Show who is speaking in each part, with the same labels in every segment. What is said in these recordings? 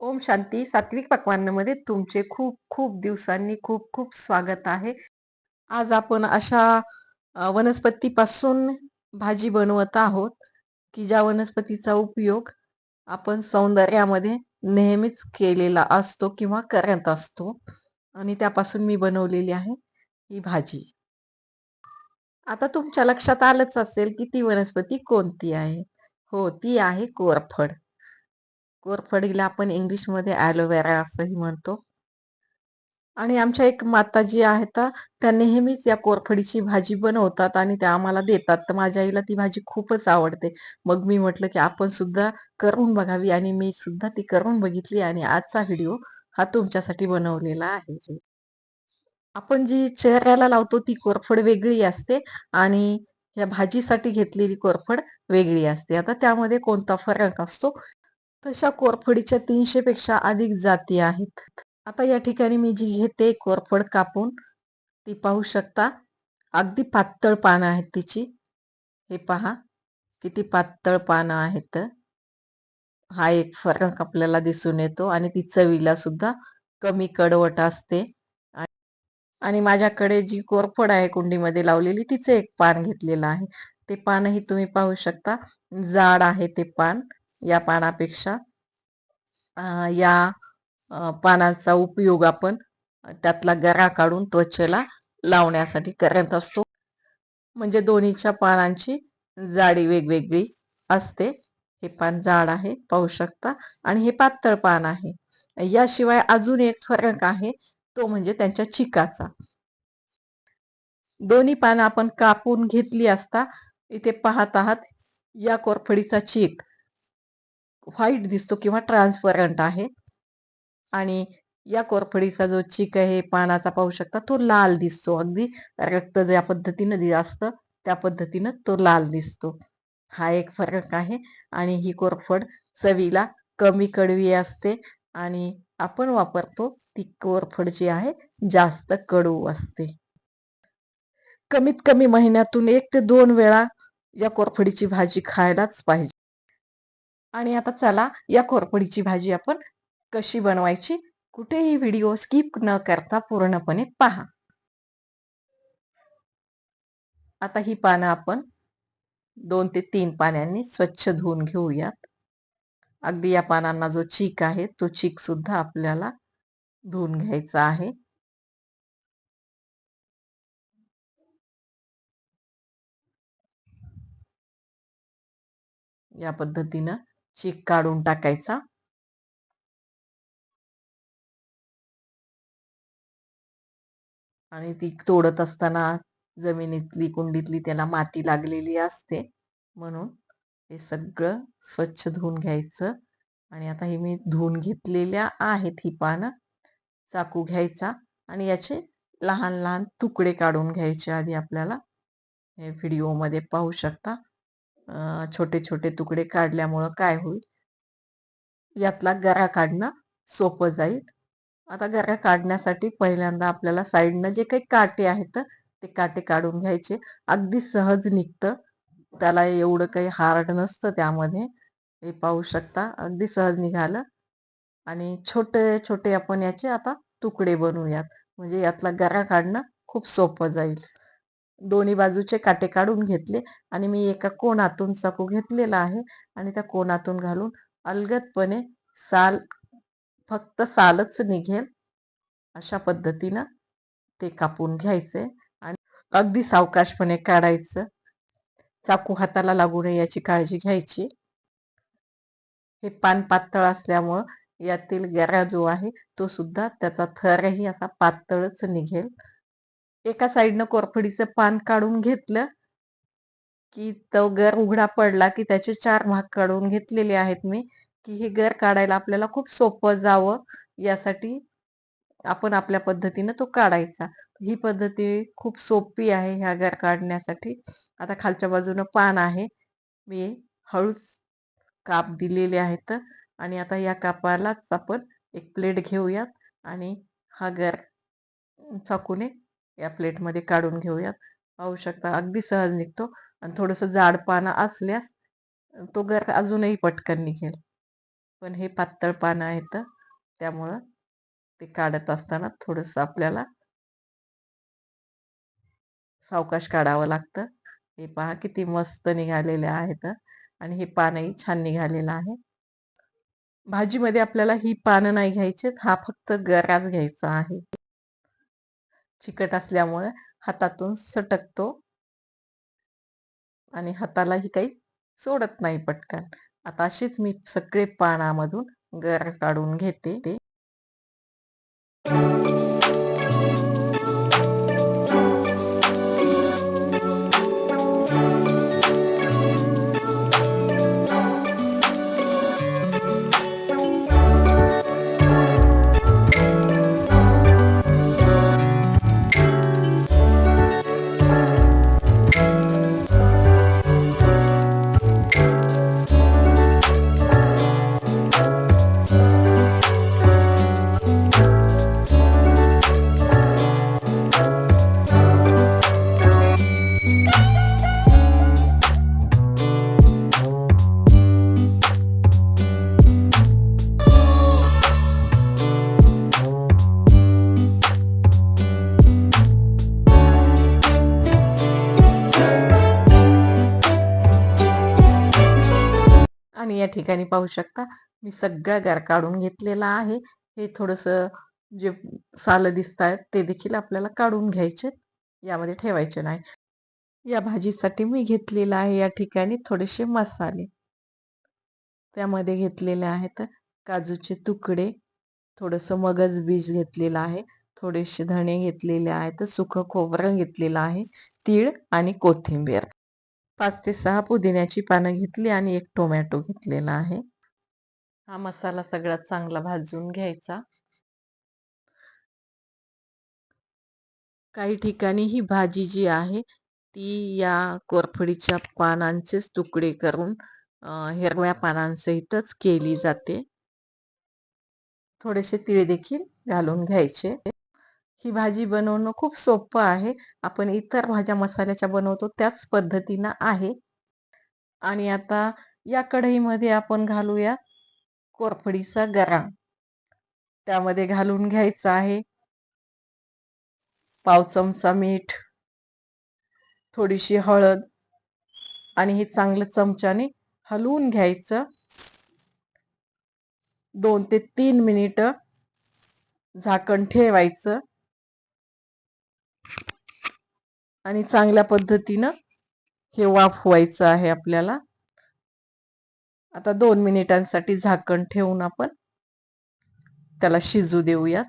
Speaker 1: ओम शांती. सात्विक पक्वान्नमध्ये तुमचे खूप खूप दिवसांनी खूप खूप स्वागत आहे. आज आपण अशा वनस्पतीपासून भाजी बनवत आहोत की ज्या वनस्पतीचा उपयोग आपण सौंदर्यामध्ये नेहमीच केलेला असतो किंवा करत असतो आणि त्यापासून मी बनवलेली आहे ही भाजी. आता तुमच्या लक्षात आलंच असेल की ती वनस्पती कोणती आहे? हो ती आहे कोरफड. कोरफडीला आपण इंग्लिशमध्ये ॲलोवेरा असंही म्हणतो. आणि आमच्या एक माताजी आहेत त्या नेहमीच या कोरफडीची भाजी बनवतात आणि त्या आम्हाला देतात. तर माझ्या आईला ती भाजी खूपच आवडते. मग मी म्हटलं की आपण सुद्धा करून बघावी आणि मी सुद्धा ती करून बघितली आणि आजचा व्हिडिओ हा तुमच्यासाठी बनवलेला आहे. आपण जी चेहऱ्याला लावतो ती कोरफड वेगळी असते आणि या भाजीसाठी घेतलेली कोरफड वेगळी असते. आता त्यामध्ये कोणता फरक असतो? तशा कोरफडीच्या तीनशे पेक्षा अधिक जाती आहेत. आता या ठिकाणी मी जी घेते कोरफड कापून ती पाहू शकता. अगदी पातळ पानं आहेत तिची. हे पहा किती पातळ पानं आहेत. हा एक फरक आपल्याला दिसून येतो आणि ती चवीला सुद्धा कमी कडवट असते. आणि माझ्याकडे जी कोरफड आहे कुंडीमध्ये लावलेली तिचं एक पान घेतलेलं आहे. ते पानही तुम्ही पाहू शकता. जाड आहे ते पान. या पानापेक्षा या पानांचा उपयोग आपण त्यातला गरा काढून त्वचेला लावण्यासाठी करत असतो. म्हणजे दोन्हीच्या पानांची जाडी वेगवेगळी असते. हे पान जाड आहे पाहू शकता. आणि हे पातळ पान आहे. याशिवाय अजून एक फरक आहे तो म्हणजे त्यांच्या चिकाचा. दोन्ही पानं आपण कापून घेतली असता इथे पाहत आहात या कोरफडीचा चीक. व्हाईट दिसतो किंवा ट्रान्सपरंट आहे. आणि या कोरफडीचा जो चीक आहे पानाचा पाहू शकता तो लाल दिसतो. अगदी रक्त ज्या पद्धतीनं असतं त्या पद्धतीनं तो लाल दिसतो. हा एक फरक आहे. आणि ही कोरफड चवीला कमी कडवी असते आणि आपण वापरतो ती कोरफड जी आहे जास्त कडू असते. कमीत कमी महिन्यातून एक ते दोन वेळा या कोरफडीची भाजी खायलाच पाहिजे. आणि आता चला या कोरफडीची भाजी आपण कशी बनवायची कुठेही व्हिडिओ स्किप न करता पूर्णपणे पहा. आता ही पानं आपण दोन ते तीन पाण्याने स्वच्छ धुवून घेऊयात. अगदी या पानांना जो चीक आहे तो चीक सुद्धा आपल्याला धुवून घ्यायचा आहे. या पद्धतीनं चीक काढून टाकायचा. आणि ती तोडत असताना जमिनीतली कुंडीतली त्याला माती लागलेली असते. म्हणून हे सगळं स्वच्छ धुवून घ्यायचं. आणि आता हे मी धुवून घेतलेल्या आहेत ही पानं. चाकू घ्यायचा आणि याचे लहान लहान तुकडे काढून घ्यायचे आधी आपल्याला. हे व्हिडिओमध्ये पाहू शकता. छोटे छोटे तुकडे काढल्यामुळं काय होईल? यातला गरा काढणं सोपं जाईल. आता गरा काढण्यासाठी पहिल्यांदा आपल्याला साईडनं जे काही काटे आहेत ते काटे काढून घ्यायचे. अगदी सहज निघतं. त्याला एवढं काही हार्ड नसतं त्यामध्ये. हे पाहू शकता. अगदी सहज निघालं. आणि छोटे छोटे आपण याचे आता तुकडे बनवूयात. म्हणजे यातला गरा काढणं खूप सोपं जाईल. दोन्ही बाजूचे काटे काढून घेतले आणि मी एका कोणातून चाकू घेतलेला आहे आणि त्या कोणातून घालून अलगदपणे साल फक्त सालच निघेल अशा पद्धतीनं ते कापून घ्यायचे आणि अगदी सावकाशपणे काढायचं. चाकू हाताला लागू नये याची काळजी घ्यायची. हे पान पातळ असल्यामुळं यातील गरा जो आहे तो सुद्धा त्याचा थरही असा पातळच निघेल. एका साईडनं कोरफडीचं पान काढून घेतलं की तो गर उघडा पडला की त्याचे चार भाग काढून घेतलेले आहेत मी की हे गर काढायला आपल्याला खूप सोपं जावं यासाठी आपण आपल्या पद्धतीनं तो काढायचा. ही पद्धती खूप सोपी आहे ह्या गर काढण्यासाठी. आता खालच्या बाजूनं पान आहे. मी हळूच काप दिलेले आहेत आणि आता या कापालाच आपण एक प्लेट घेऊयात आणि हा गर चाकूने या प्लेटमध्ये काढून घेऊयात. पाहू शकता अगदी सहज निघतो. आणि थोडंसं जाड पानं असल्यास तो गर अजूनही पटकन निघेल. पण हे पातळ पानं आहेत त्यामुळं ते काढत असताना थोडंसं आपल्याला सावकाश काढावं लागतं. हे पहा किती मस्त निघालेले आहेत. आणि हे पानही छान निघालेलं आहे. भाजीमध्ये आपल्याला ही पानं नाही घ्यायची हा फक्त गराच घ्यायचा आहे. चिकट असल्यामुळे हातातून सटकतो आणि हातालाही काही सोडत नाही पटकन. आता अशीच मी सगळे पानामधून गर काढून घेते. ते ठिकाणी पाहू शकता. मी सगळा गार काढून घेतलेला आहे. हे थोडंसं जे सालं दिसत आहेत ते देखील आपल्याला काढून घ्यायचे यामध्ये ठेवायचे नाही. या भाजीसाठी मी घेतलेला आहे या ठिकाणी थोडेसे मसाले. त्यामध्ये घेतलेले आहेत काजूचे तुकडे. थोडंसं मगज बीज घेतलेलं आहे. थोडेसे धणे घेतलेले आहेत. सुकं खोबरं घेतलेलं आहे. तीळ आणि कोथिंबीर. पाच ते सहा पुदिन्याची पानं घेतली आणि एक टोमॅटो घेतलेला आहे. हा मसाला सगळ्यात चांगला भाजून घ्यायचा. काही ठिकाणी ही भाजी जी आहे ती या कोरफडीच्या पानांचेच तुकडे करून हिरव्या पानांसहितच केली जाते. थोडेसे तिळे देखील घालून घ्यायचे. ही भाजी बनवणं खूप सोपं आहे. आपण इतर भाज्या मसाल्याच्या बनवतो त्याच पद्धतीनं आहे. आणि आता या कढईमध्ये आपण घालूया कोरफडीचा गरा. त्यामध्ये घालून घ्यायचा आहे पाव चमचा मीठ थोडीशी हळद आणि हे चांगलं चमच्याने हलवून घ्यायचं. दोन ते तीन मिनिट झाकण ठेवायचं. आणि चांगल्या पद्धतीनं हे वाफवायचं आहे आपल्याला. आता दोन मिनिटांसाठी झाकण ठेवून आपण त्याला शिजू देऊया.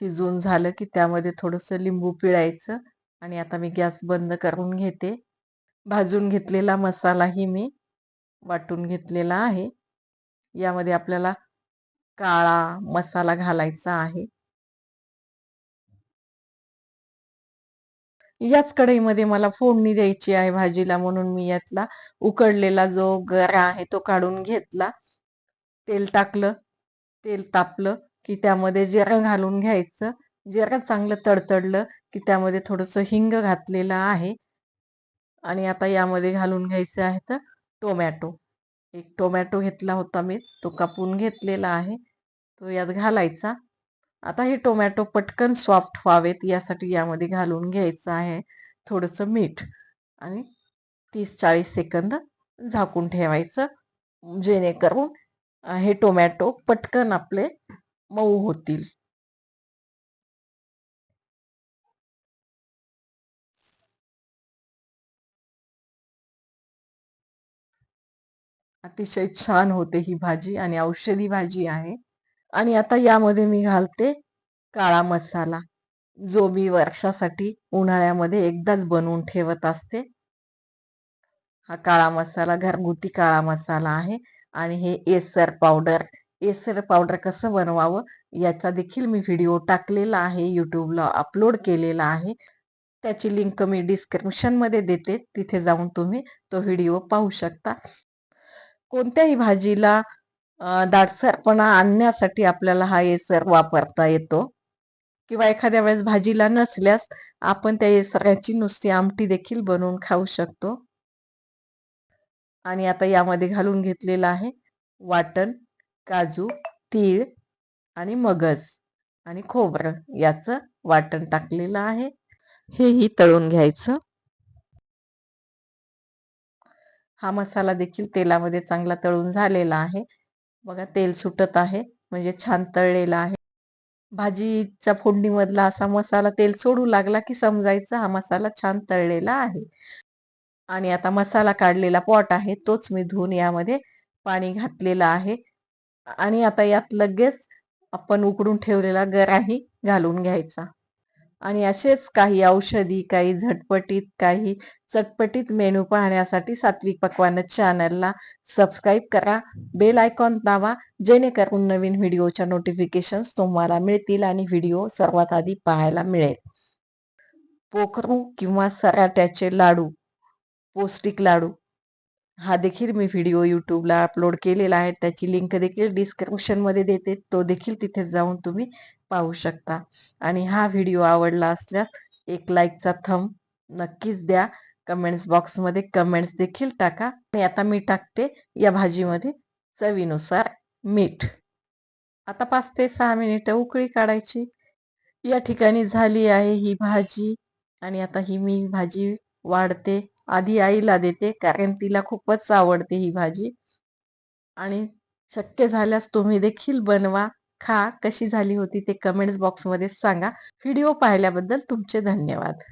Speaker 1: शिजून झालं की त्यामध्ये थोडंसं लिंबू पिळायचं आणि आता मी गॅस बंद करून घेते. भाजून घेतलेला मसालाही मी वाटून घेतलेला आहे. यामध्ये आपल्याला काळा मसाला घालायचा आहे. याच कढईमध्ये मला फोडणी द्यायची आहे भाजीला म्हणून मी यातला उकडलेला जो गरा आहे तो काढून घेतला. तेल टाकलं तेल तापलं की त्यामध्ये जिरं घालून घ्यायचं. जिरं चांगलं तडतडलं की त्यामध्ये थोडंसं हिंग घातलेलं आहे. आणि आता यामध्ये घालून घ्यायचे आहेत टोमॅटो. एक टोमॅटो घेतला होता मी तो कापून घेतलेला आहे. तो यात घालायचा. आता हे टोमॅटो पटकन सॉफ्ट व्हावेत यासाठी यामध्ये घालून घ्यायचं आहे थोडंसं मीठ आणि तीस चाळीस सेकंद झाकून ठेवायचं. जेणेकरून हे टोमॅटो पटकन आपले मऊ होतील. अतिशय छान होते ही भाजी आणि औषधी भाजी आहे. आणि आता यामध्ये मी घालते काळा मसाला जो मी वर्षासाठी उन्हाळ्यामध्ये एकदाच बनवून ठेवत असते. हा काळा मसाला घरगुती काळा मसाला आहे आणि हे एसर पावडर. एसर पावडर कसं बनवावं याचा देखील मी व्हिडिओ टाकलेला आहे यूट्यूबला अपलोड केलेला आहे. त्याची लिंक मी डिस्क्रिप्शनमध्ये देते तिथे जाऊन तुम्ही तो व्हिडिओ पाहू शकता. कोणत्याही भाजीला दाटसरपणा आणण्यासाठी आपल्याला हा एसर वापरता येतो. किंवा एखाद्या वेळेस भाजीला नसल्यास आपण त्या येसराची नुसती आमटी देखील बनवून खाऊ शकतो. आणि आता यामध्ये घालून घेतलेलं आहे वाटण काजू तीळ आणि मगज आणि खोबरं याचं वाटण टाकलेलं आहे. हेही तळून घ्यायचं. हा मसाला देखील तेलामध्ये चांगला तळून झालेला आहे. बघा तेल सुटत आहे म्हणजे छान तळलेला आहे. भाजीच्या फोडणीमधला असा मसाला तेल सोडू लागला की समजायचं हा मसाला छान तळलेला आहे. आणि आता मसाला काढलेला पॉट आहे तोच मी धुवून यामध्ये पाणी घातलेलं आहे. आणि आता यात लगेच आपण उकडून ठेवलेला गराही घालून घ्यायचा. आणि असेच काही औषधी काही झटपटीत काही चटपटीत मेनू पाहण्यासाठी सात्विक पकवान चॅनलला सबस्क्राईब करा. बेल आयकॉन दावा जेणेकरून नवीन व्हिडिओच्या नोटिफिकेशन्स तुम्हाला मिळतील आणि व्हिडिओ सर्वात आधी पाहायला मिळेल. पोखरू किंवा सराट्याचे लाडू पौष्टिक लाडू हा देखील मी व्हिडिओ यूट्यूबला अपलोड केलेला आहे. त्याची लिंक देखील डिस्क्रिप्शनमध्ये देते. तो देखील तिथे जाऊन तुम्ही पाहू शकता. आणि हा व्हिडिओ आवडला असल्यास एक लाईकचा थंब नक्कीच द्या. कमेंट्स बॉक्समध्ये कमेंट्स देखील टाका. आणि आता मी टाकते या भाजीमध्ये चवीनुसार मीठ. आता पाच ते सहा मिनिटं उकळी काढायची. या ठिकाणी झाली आहे ही भाजी. आणि आता ही मी भाजी वाढते. आधी आईला देते कारण तिला खूपच आवडते ही भाजी. आणि शक्य झाल्यास तुम्ही देखील बनवा खा कशी झाली होती ते कमेंट्स बॉक्समध्ये सांगा. व्हिडिओ पाहिल्याबद्दल तुमचे धन्यवाद.